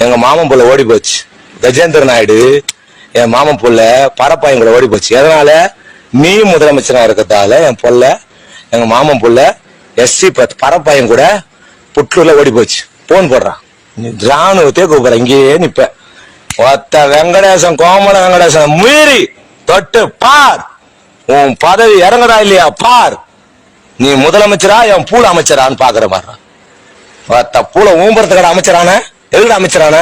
எங்க மாமன் புள்ள ஓடி போச்சு. கஜேந்திர நாயுடு என் மாமன் புள்ள பரப்பாயம் கூட ஓடி போச்சு. எதனால? நீ முதலமைச்சரா இருக்கிறதால என் புள்ள எங்க மாமன் புள்ள எஸ்சி பரப்பாயம் கூட புற்றூர்ல ஓடி போச்சு. போன் போடுறான் நீ ராணுவத்தே கூப்பிடுற. இங்கேயே நிப்ப. ஒத்த வெங்கடேசன் கோமல வெங்கடேசன் மீறி தொட்டு பார். உன் பதவி இறங்குறா இல்லையா? பார். நீ முதலமைச்சரா என் பூல அமைச்சரான்னு பாக்குற மாதிரி. ஒத்த பூல ஊம்புறதுக்கட அமைச்சரான எதுக்கு அமைச்சரான?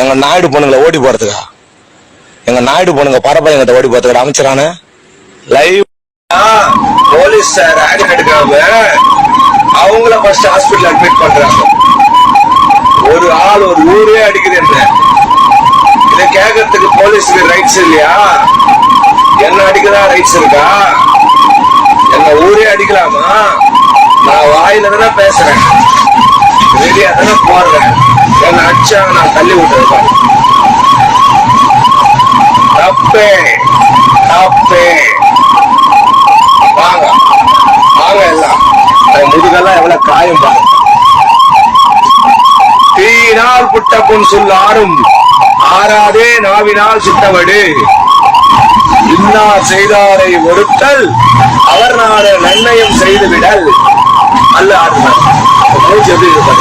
எங்க நாயுடு பொண்ணுங்களை ஓடி போறதுக்கா? எங்க நாயுடு பொண்ணுங்க பரப்பையங்கிட்ட ஓடி போறதுக்கட அமைச்சரான? லைவ் போலீஸ் சார் ஆடி எடுக்காம அவங்கள ஃபர்ஸ்ட் ஹாஸ்பிட்டல் அட்மிட் பண்றாங்க. ஒரு ஆள் ஒரு ஊரே அடிக்குது இதை கேட்கறதுக்கு போலீஸுக்கு ரைட்ஸ் இல்லையா? என்ன அடிக்கதா? ரைட்ஸ் இருக்கா? என்ன ஊரே அடிக்கலாமா? நான் வாயில தானே பேசுறேன். ரெடியா என்ன நான் தள்ளி விட்டுருக்கேன் தப்பே தப்பே. வாங்க வாங்க எல்லாம். முதுகெல்லாம் எவ்வளவு காயம் பாருங்க தீயினால் புட்ட புன் சொல் ஆறும். ஆறாதே நாவினால் சுட்டவடு இன்னா செய்தாரை ஒருத்தல் அவர் நாட நன்னயம் செய்துவிடல். அல்ல ஆத்மா மூச்சு எப்படி இருக்கு